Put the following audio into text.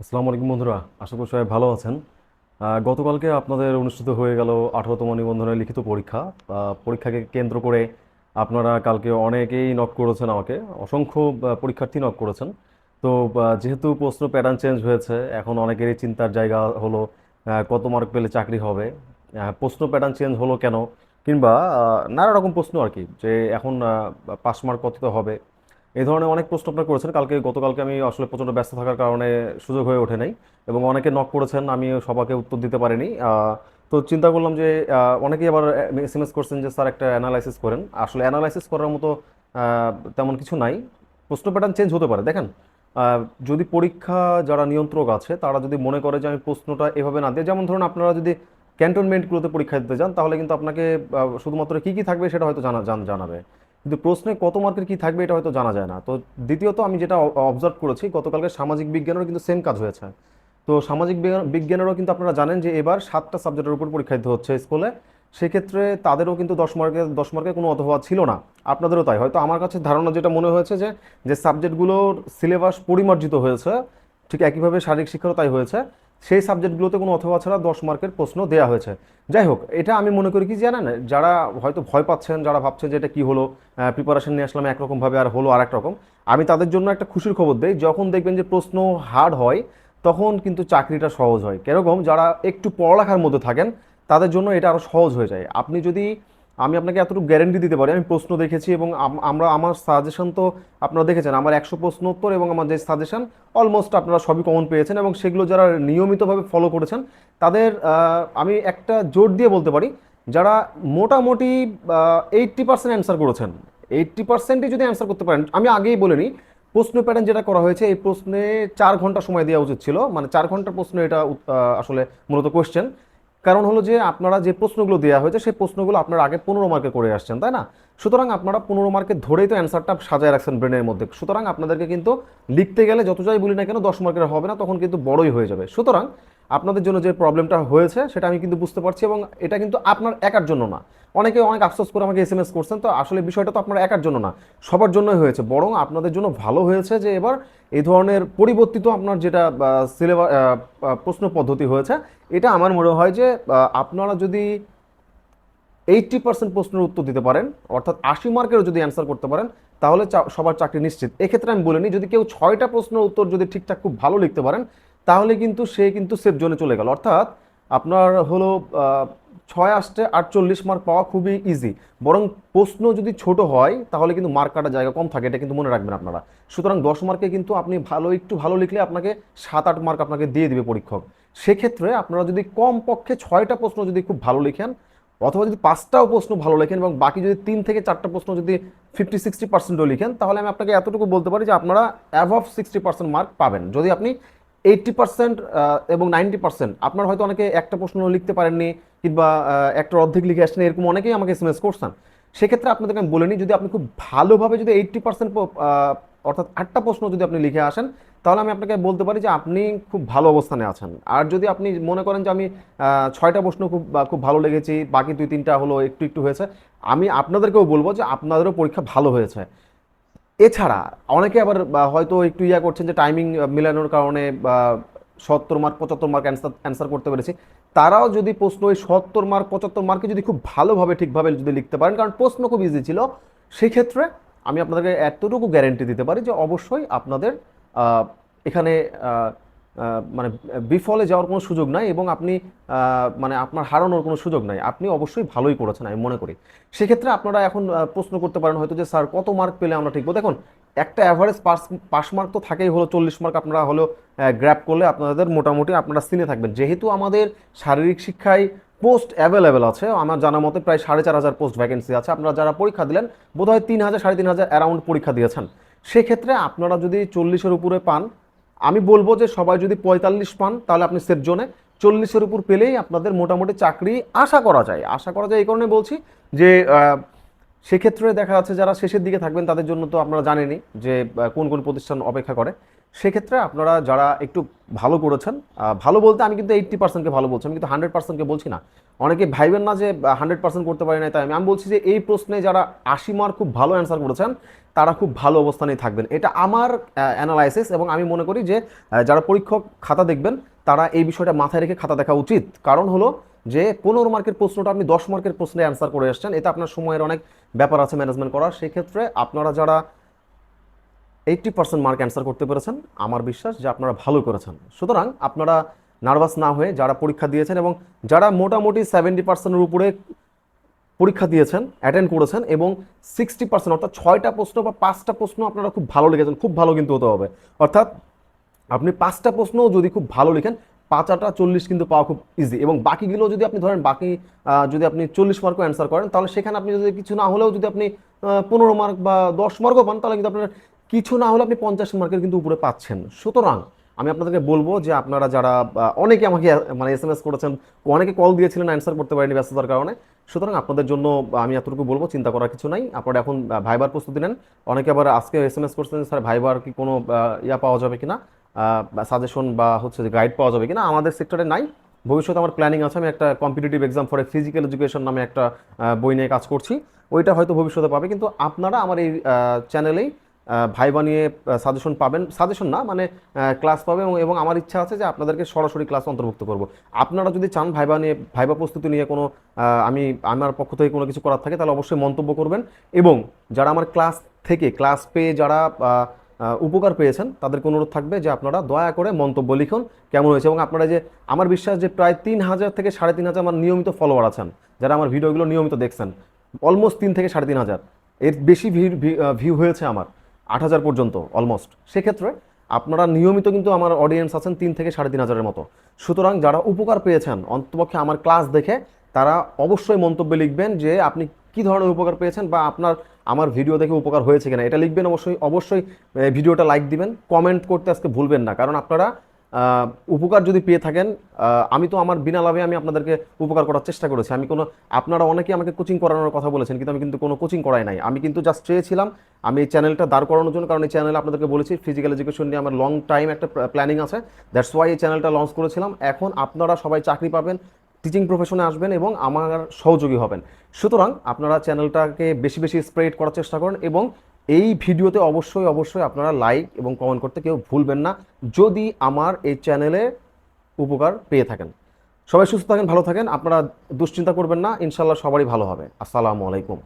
আসসালামু আলাইকুম বন্ধুরা, আশা করি সবাই ভালো আছেন। গতকালকে আপনাদের অনুষ্ঠিত হয়ে গেল আঠারোতম নিবন্ধনের লিখিত পরীক্ষা। পরীক্ষাকে কেন্দ্র করে আপনারা কালকে অনেকেই নক করেছেন আমাকে, অসংখ্য পরীক্ষার্থী নক করেছেন। তো যেহেতু প্রশ্ন প্যাটার্ন চেঞ্জ হয়েছে, এখন অনেকেরই চিন্তার জায়গা হলো কত মার্ক পেলে চাকরি হবে। প্রশ্ন প্যাটার্ন চেঞ্জ হলো কেন? কিংবা নানা রকম প্রশ্ন আর কি, যে এখন পাস মার্ক কততে হবে। এই ধরনের অনেক প্রশ্ন আপনারা করেছেন। কালকে, গতকালকে আমি আসলে প্রচণ্ড ব্যস্ত থাকার কারণে সুযোগ হয়ে ওঠে নাই এবং অনেকে নক করেছেন আমি সবাকে উত্তর দিতে পারিনি। তো চিন্তা করলাম যে অনেকেই আবার এস এম এস করছেন যে, স্যার, একটা অ্যানালাইসিস করেন। আসলে অ্যানালাইসিস করার মতো তেমন কিছু নাই। প্রশ্ন প্যাটার্ন চেঞ্জ হতে পারে। দেখেন যদি পরীক্ষা যারা নিয়ন্ত্রক আছে, তারা যদি মনে করে যে, আমি প্রশ্নটা এভাবে না দিয়ে যেমন ধরুন আপনারা যদি ক্যান্টনমেন্টগুলোতে পরীক্ষা দিতে যান, তাহলে কিন্তু আপনাকে শুধুমাত্র কী কী থাকবে সেটা হয়তো জান- জানাবে। কিন্তু প্রশ্নে কত মার্কের কি থাকবে এটা হয়তো জানা যায় না। তো দ্বিতীয়ত আমি যেটা অবজার্ভ করেছি, গতকালকে সামাজিক বিজ্ঞানেরও কিন্তু সেম কাজ হয়েছে। তো সামাজিক বিজ্ঞান- বিজ্ঞানেরও কিন্তু আপনারা জানেন যে এবার সাতটা সাবজেক্টের উপর পরীক্ষা দিতে হচ্ছে স্কুলে সেক্ষেত্রে তাদেরও কিন্তু দশ মার্কে দশ মার্কে কোনো অথবা ছিল না। আপনাদেরও তাই। হয়তো আমার কাছে ধারণা যেটা মনে হয়েছে যে যে সাবজেক্টগুলোর সিলেবাস পরিমার্জিত হয়েছে, ঠিক একইভাবে শারীরিক শিক্ষারও তাই হয়েছে। সেই সাবজেক্টগুলোতে কোনো অথবা ছাড়া দশ মার্কের প্রশ্ন দেওয়া হয়েছে। যাই হোক, এটা আমি মনে করি কি জানেন, যারা হয়তো ভয় পাচ্ছেন, যারা ভাবছেন যে এটা কী হলো প্রিপারেশন নিয়ে আসলাম, একরকমভাবে আর হলো আর এক রকম, আমি তাদের জন্য একটা খুশির খবর দেই, যখন দেখবেন যে প্রশ্ন হার্ড হয়, তখন কিন্তু চাকরিটা সহজ হয়। কেরকম, যারা একটু পড়ালেখার মধ্যে থাকেন, তাদের জন্য এটা আরও সহজ হয়ে যায়। আপনি যদি আমি আপনাকে এতটুকু গ্যারেন্টি দিতে পারি, আমি প্রশ্ন দেখেছি এবং আমরা, আমার সাজেশন তো আপনারা দেখেছেন, আমার একশো প্রশ্ন উত্তর এবং আমার যে সাজেশন অলমোস্ট আপনারা সবই কমন পেয়েছেন এবং সেগুলো যারা নিয়মিতভাবে ফলো করেছেন, তাদের আমি একটা জোর দিয়ে বলতে পারি, যারা মোটামুটি এইট্টি পার্সেন্ট অ্যান্সার করেছেন এইট্টি পার্সেন্টই যদি অ্যান্সার করতে পারেন, আমি আগেই বলে নিই, প্রশ্ন প্যাটার্ন যেটা করা হয়েছে, এই প্রশ্নে চার ঘণ্টা সময় দেওয়া উচিত ছিল মানে চার ঘণ্টার প্রশ্ন এটা আসলে মূলত কোয়েশ্চেন কারণ হলো যে আপনারা যে প্রশ্নগুলো দেওয়া হয়েছে, সেই প্রশ্নগুলো আপনারা আগে পনেরো মার্কে করে আসছেন, তাই না? সুতরাং আপনারা পনেরো মার্কে ধরেই তো অ্যান্সারটা সাজায় রাখছেন ব্রেনের মধ্যে। সুতরাং আপনাদেরকে কিন্তু লিখতে গেলে যত যাই বলি না কেন দশ মার্কের হবে না, তখন কিন্তু বড়ই হয়ে যাবে। সুতরাং আপনাদের জন্য যে প্রবলেমটা হয়েছে, সেটা আমি কিন্তু বুঝতে পারছি এবং এটা কিন্তু আপনার একার জন্য না। অনেকে অনেক আফসোস করে আমাকে এস এম এস করছেন, তো আসলে বিষয়টা তো আপনার একার জন্য না, সবার জন্যই হয়েছে। বরং আপনাদের জন্য ভালো হয়েছে যে এবার এই ধরনের পরিবর্তিত আপনার যেটা সিলেবাস প্রশ্ন পদ্ধতি হয়েছে, এটা আমার মনে হয় যে আপনারা যদি এইটটি পার্সেন্ট প্রশ্নের উত্তর দিতে পারেন, অর্থাৎ আশি মার্কেরও যদি অ্যান্সার করতে পারেন, তাহলে সবার চাকরি নিশ্চিত। এক্ষেত্রে আমি বলে নিই যদি কেউ ছয়টা প্রশ্নের উত্তর যদি ঠিকঠাক খুব ভালো লিখতে পারেন, তাহলে কিন্তু সে কিন্তু সেফ জোনে চলে গেল। অর্থাৎ আপনার হলো ছয় আসতে আটচল্লিশ মার্ক পাওয়া খুবই ইজি বরং প্রশ্ন যদি ছোট হয়, তাহলে কিন্তু মার্ক কাটার জায়গা কম থাকে, এটা কিন্তু মনে রাখবেন আপনারা। সুতরাং দশ মার্কে কিন্তু আপনি ভালো, একটু ভালো লিখলে আপনাকে সাত, আট মার্ক আপনাকে দিয়ে দিবে পরীক্ষক। সেক্ষেত্রে আপনারা যদি কম পক্ষে ছয়টা প্রশ্ন যদি খুব ভালো লিখেন, অথবা যদি পাঁচটাও প্রশ্ন ভালো লেখেন এবং বাকি যদি তিন থেকে চারটা প্রশ্ন যদি ফিফটি সিক্সটি পার্সেন্টও লিখেন, তাহলে আমি আপনাকে এতটুকু বলতে পারি যে আপনারা অ্যাভাব সিক্সটি পার্সেন্ট মার্ক পাবেন। যদি আপনি এইটটি পার্সেন্ট এবং নাইনটি পার্সেন্ট আপনার হয়তো অনেকে একটা প্রশ্ন লিখতে পারেননি কিংবা একটা অর্ধেক লিখে আসছেন এরকম অনেকেই আমাকে এস এম এস করছেন। সেক্ষেত্রে আপনাদেরকে আমি বলে নিই, যদি আপনি খুব ভালোভাবে যদি এইটটি পার্সেন্ট অর্থাৎ আটটা প্রশ্ন যদি আপনি লিখে আসেন, তাহলে আমি আপনাকে বলতে পারি যে আপনি খুব ভালো অবস্থানে আছেন। আর যদি আপনি মনে করেন যে আমি ছয়টা প্রশ্ন খুব খুব ভালো লেগেছি, বাকি দুই তিনটা হলো একটু একটু হয়েছে, আমি আপনাদেরকেও বলব যে আপনাদেরও পরীক্ষা ভালো হয়েছে। এছাড়া অনেকে আবার হয়তো একটু ইয়া করছেন যে টাইমিং মিলানোর কারণে সত্তর মার্ক পঁচাত্তর মার্ক অ্যান্সার অ্যান্সার করতে পেরেছি। তারাও যদি প্রশ্ন ওই সত্তর মার্ক পঁচাত্তর মার্কে যদি খুব ভালোভাবে, ঠিকভাবে যদি লিখতে পারেন, কারণ প্রশ্ন খুব ইজি ছিল, সেক্ষেত্রে আমি আপনাদেরকে এতটুকু গ্যারেন্টি দিতে পারি যে অবশ্যই আপনাদের এখানে মানে বিফলে যাওয়ার কোনো সুযোগ নাই এবং আপনি মানে আপনার হারানোর কোনো সুযোগ নাই। আপনি অবশ্যই ভালোই করেছেন, আমি মনে করি। সেক্ষেত্রে আপনারা এখন প্রশ্ন করতে পারেন হয়তো যে, স্যার, কত মার্ক পেলে আমরা ঠিকবো দেখুন, একটা অ্যাভারেজ পাস পাস মার্ক তো থাকেই হলো চল্লিশ মার্ক, আপনারা হলো গ্র্যাপ করলে আপনাদের মোটামুটি আপনারা সিনে থাকবেন। যেহেতু আমাদের শারীরিক শিক্ষায় পোস্ট অ্যাভেলেবেল আছে, আমার জানা মতে প্রায় সাড়ে চার হাজার পোস্ট ভ্যাকেন্সি আছে। আপনারা যারা পরীক্ষা দিলেন, বোধহয় তিন হাজার, সাড়ে তিন হাজার অ্যারাউন্ড পরীক্ষা দিয়েছেন। সেক্ষেত্রে আপনারা যদি চল্লিশের উপরে পান আমি বলব যে সবাই যদি পঁয়তাল্লিশ পান, তাহলে আপনি সেফ জোনে চল্লিশের উপর পেলেই আপনাদের মোটামুটি চাকরি আশা করা যায়। আশা করা যায় এই কারণে বলছি যে সেক্ষেত্রে দেখা যাচ্ছে যারা শেষের দিকে থাকবেন, তাদের জন্য তো আপনারা জানেনই যে কোন কোন প্রতিষ্ঠান অপেক্ষা করে। সেক্ষেত্রে আপনারা যারা একটু ভালো করেছেন ভালো বলতে আমি কিন্তু এইট্টি পার্সেন্টকে ভালো বলছি, আমি কিন্তু হান্ড্রেড পার্সেন্টকে বলছি না। অনেকে ভাইবেন না যে হান্ড্রেড পার্সেন্ট করতে পারি না তাই আমি আমি বলছি যে, এই প্রশ্নে যারা আশি মার্ক খুব ভালো অ্যান্সার করেছেন, তারা খুব ভালো অবস্থানেই থাকবেন। এটা আমার অ্যানালাইসিস এবং আমি মনে করি যে যারা পরীক্ষক খাতা দেখবেন, তারা এই বিষয়টা মাথায় রেখে খাতা দেখা উচিত। কারণ হলো যে, পনেরো মার্কের প্রশ্নটা আপনি দশ মার্কের প্রশ্নে অ্যান্সার করে এসছেন এতে আপনার সময়ের অনেক ব্যাপার আছে ম্যানেজমেন্ট করার। সেক্ষেত্রে আপনারা যারা এইট্টি পার্সেন্ট মার্ক অ্যান্সার করতে পেরেছেন, আমার বিশ্বাস যে আপনারা ভালো করেছেন। সুতরাং আপনারা নার্ভাস না হয়ে যারা পরীক্ষা দিয়েছেন এবং যারা মোটামুটি সেভেন্টি পার্সেন্টের উপরে পরীক্ষা দিয়েছেন অ্যাটেন্ড করেছেন এবং সিক্সটি পার্সেন্ট অর্থাৎ ছয়টা প্রশ্ন বা পাঁচটা প্রশ্ন আপনারা খুব ভালো লিখেছেন, খুব ভালো কিন্তু হতে হবে। অর্থাৎ আপনি পাঁচটা প্রশ্ন যদি খুব ভালো লিখেন, পাঁচাটা চল্লিশ কিন্তু পাওয়া খুব ইজি এবং বাকিগুলো যদি আপনি ধরেন বাকি যদি আপনি চল্লিশ মার্কও অ্যান্সার করেন, তাহলে সেখানে আপনি যদি কিছু না হলেও যদি আপনি পনেরো মার্ক বা দশ মার্কও পান, তাহলে কিন্তু আপনার কিছু না হলে আপনি পঞ্চাশ মার্কের কিন্তু উপরে পাচ্ছেন। সুতরাং আমি আপনাদেরকে বলব যে আপনারা যারা অনেকে আমাকে মানে এস এম এস করেছেন, অনেকে কল দিয়েছিলেন অ্যান্সার করতে পারেনি ব্যস্ততার কারণে। সুতরাং আপনাদের জন্য আমি এতটুকু বলব, চিন্তা করার কিছু নাই। আপনারা এখন ভাইবার প্রস্তুতি নেন। অনেকে আবার আজকে এস এম এস করছেন, স্যার, ভাইবার কি কোনো ইয়া পাওয়া যাবে কিনা? সাজেশন বা হচ্ছে গাইড পাওয়া যাবে কিনা, আমাদের সেক্টরে নাই। ভবিষ্যতে আমার প্ল্যানিং আছে, আমি একটা competitive exam for a physical education নামে একটা বই নিয়ে কাজ করছি। ওইটা হয়তো ভবিষ্যতে পাবে, কিন্তু আপনারা আমার এই চ্যানেলেই ভাইবা নিয়ে সাজেশন পাবেন। সাজেশন না মানে ক্লাস পাবে এবং এবং আমার ইচ্ছা আছে যে আপনাদেরকে সরাসরি ক্লাস অন্তর্ভুক্ত করব। আপনারা যদি চান ভাইবা নিয়ে ভাইবা প্রস্তুতি নিয়ে কোনো আমি, আমার পক্ষ থেকে কোনো কিছু করার থাকে, তাহলে অবশ্যই মন্তব্য করবেন। এবং যারা আমার ক্লাস থেকে ক্লাস পেয়ে যারা উপকার পেয়েছেন, তাদেরকে অনুরোধ থাকবে যে আপনারা দয়া করে মন্তব্য লিখুন কেমন হয়েছে। এবং আপনারা যে, আমার বিশ্বাস যে প্রায় তিন হাজার থেকে সাড়ে তিন হাজার আমার নিয়মিত ফলোয়ার আছেন, যারা আমার ভিডিওগুলো নিয়মিত দেখছেন অলমোস্ট তিন থেকে সাড়ে তিন হাজার। এর বেশি ভিউ হয়েছে আমার। আট হাজার পর্যন্ত অলমোস্ট সেক্ষেত্রে আপনারা নিয়মিত কিন্তু আমার অডিয়েন্স আছেন তিন থেকে সাড়ে তিন হাজারের মতো। সুতরাং যারা উপকার পেয়েছেন, অন্তপক্ষে আমার ক্লাস দেখে তারা অবশ্যই মন্তব্যে লিখবেন যে আপনি কি ধরনের উপকার পেয়েছেন বা আপনার, আমার ভিডিও দেখে উপকার হয়েছে কিনা। এটা লিখবেন অবশ্যই অবশ্যই ভিডিওটা লাইক দিবেন কমেন্ট করতে আজকে ভুলবেন না। কারণ আপনারা উপকার যদি পেয়ে থাকেন আমি তো আমার বিনা লাভে আমি আপনাদেরকে উপকার করার চেষ্টা করেছি। আমি কোনো, আপনারা অনেকেই আমাকে কোচিং করানোর কথা বলেছেন, কিন্তু আমি কিন্তু কোনো কোচিং করাই নাই। আমি কিন্তু জাস্ট চেয়েছিলাম, আমি এই চ্যানেলটা দাঁড় করানোর জন্য, কারণ এই চ্যানেলে আপনাদেরকে বলেছি ফিজিক্যাল এডুকেশন নিয়ে আমার লং টাইম একটা প্ল্যানিং আছে। দ্যাটস ওয়াই এই চ্যানেলটা লঞ্চ করেছিলাম। এখন আপনারা সবাই চাকরি পাবেন টিচিং প্রফেশনে আসবেন এবং আমার সহযোগী হবেন। সুতরাং আপনারা চ্যানেলটাকে বেশি বেশি স্প্রেড করার চেষ্টা করেন এবং এই ভিডিওতে অবশ্যই অবশ্যই আপনারা লাইক এবং কমেন্ট করতে কেউ ভুলবেন না, যদি আমার এই চ্যানেলে উপকার পেয়ে থাকেন। সবাই সুস্থ থাকেন, ভালো থাকেন, আপনারা দুশ্চিন্তা করবেন না ইনশাল্লাহ সবারই ভালো হবে। আসসালামু আলাইকুম।